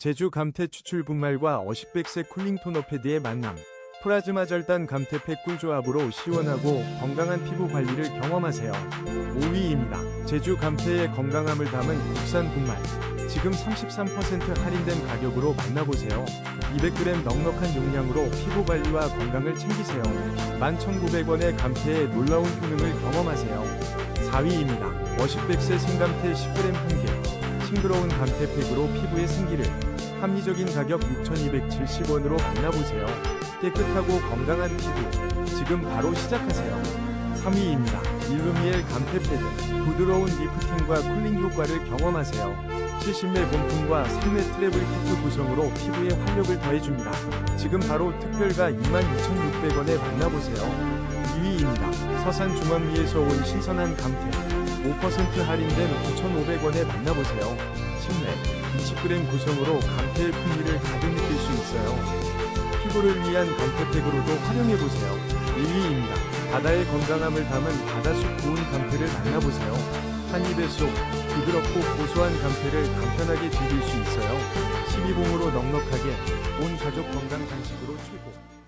제주 감태 추출 분말과 어식백색 쿨링 토너 패드의 만남. 플라즈마 절단 감태팩 꿀조합으로 시원하고 건강한 피부 관리를 경험하세요. 5위입니다. 제주 감태의 건강함을 담은 국산 분말. 지금 33% 할인된 가격으로 만나보세요. 200g 넉넉한 용량으로 피부 관리와 건강을 챙기세요. 11,900원의 감태의 놀라운 효능을 경험하세요. 4위입니다. 워시백세 생감태 10g 한 개. 싱그러운 감태팩으로 피부의 생기를 합리적인 가격 6,270원으로 만나보세요. 깨끗하고 건강한 피부. 지금 바로 시작하세요. 3위입니다. 일루미엘 감태 패드. 부드러운 리프팅과 쿨링 효과를 경험하세요. 70매 본품과 3매 트래블 키트 구성으로 피부에 활력을 더해줍니다. 지금 바로 특별가 22,600원에 만나보세요. 2위입니다. 서산 중앙리에서 온 신선한 감태. 5% 할인된 9,500원에 만나보세요. 10렙 20g 구성으로 감태의 풍미를 가득 느낄 수 있어요. 피부를 위한 감태팩으로도 활용해보세요. 1위입니다. 바다의 건강함을 담은 바다숲 고운 감태를 만나보세요. 한 입에 쏙 부드럽고 고소한 감태를 간편하게 즐길 수 있어요. 12봉으로 넉넉하게 온 가족 건강 간식으로 최고.